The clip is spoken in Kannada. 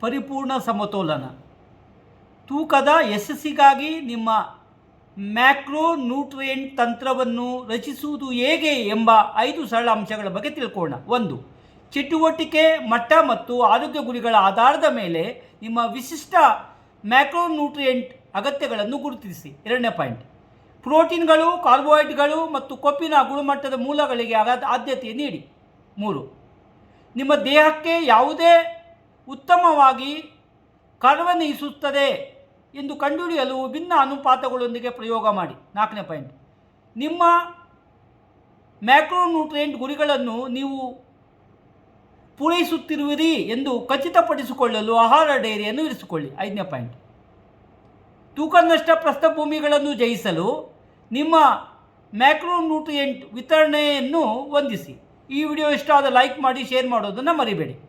ಪರಿಪೂರ್ಣ ಸಮತೋಲನ. ತೂಕದ ಯಶಸ್ಸಿಗಾಗಿ ನಿಮ್ಮ ಮ್ಯಾಕ್ರೋ ನ್ಯೂಟ್ರಿಯೆಂಟ್ ತಂತ್ರವನ್ನು ರಚಿಸುವುದು ಹೇಗೆ ಎಂಬ ಐದು ಸರಳ ಅಂಶಗಳ ಬಗ್ಗೆ ತಿಳ್ಕೊಳ್ಳೋಣ. ಒಂದು, ಚಟುವಟಿಕೆ, ಮಟ್ಟ ಮತ್ತು ಆರೋಗ್ಯ ಗುರಿಗಳ ಆಧಾರದ ಮೇಲೆ ನಿಮ್ಮ ವಿಶಿಷ್ಟ ಮ್ಯಾಕ್ರೋ ನ್ಯೂಟ್ರಿಯೆಂಟ್ ಅಗತ್ಯಗಳನ್ನು ಗುರುತಿಸಿ. ಎರಡನೇ ಪಾಯಿಂಟ್, ಪ್ರೋಟೀನ್ಗಳು ಕಾರ್ಬೋಹೈಡ್ರೇಟ್ಗಳು ಮತ್ತು ಕೊಬ್ಬಿನ ಗುಣಮಟ್ಟದ ಮೂಲಗಳಿಗೆ ಆದ್ಯತೆ ನೀಡಿ. ಮೂರು, ನಿಮ್ಮ ದೇಹಕ್ಕೆ ಯಾವುದೇ ಉತ್ತಮವಾಗಿ ಕಾರ್ಯನಿರ್ವಹಿಸುತ್ತದೆ ಎಂದು ಕಂಡುಹಿಡಿಯಲು ವಿಭಿನ್ನ ಅನುಪಾತಗಳೊಂದಿಗೆ ಪ್ರಯೋಗ ಮಾಡಿ. ನಾಲ್ಕನೇ ಪಾಯಿಂಟ್ ನಿಮ್ಮ ಮ್ಯಾಕ್ರೋನ್ಯೂಟ್ರಿಯೆಂಟ್ ಗುರಿಗಳನ್ನು ನೀವು ಪೂರೈಸುತ್ತಿರುವಿರಿ ಎಂದು ಖಚಿತಪಡಿಸಿಕೊಳ್ಳಲು ಆಹಾರ ಡೈರಿಯನ್ನು ಇರಿಸಿಕೊಳ್ಳಿ. ಐದನೇ ಪಾಯಿಂಟ್ ತೂಕ ನಷ್ಟ ಪ್ರಸ್ಥಭೂಮಿಗಳನ್ನು ಜಯಿಸಲು ನಿಮ್ಮ ಮ್ಯಾಕ್ರೋನ್ಯೂಟ್ರಿಯೆಂಟ್ ವಿತರಣೆಯನ್ನು ಹೊಂದಿಸಿ. ಈ ವಿಡಿಯೋ ಇಷ್ಟ ಆದ ಲೈಕ್ ಮಾಡಿ ಶೇರ್ ಮಾಡೋದನ್ನು ಮರಿಬೇಡಿ.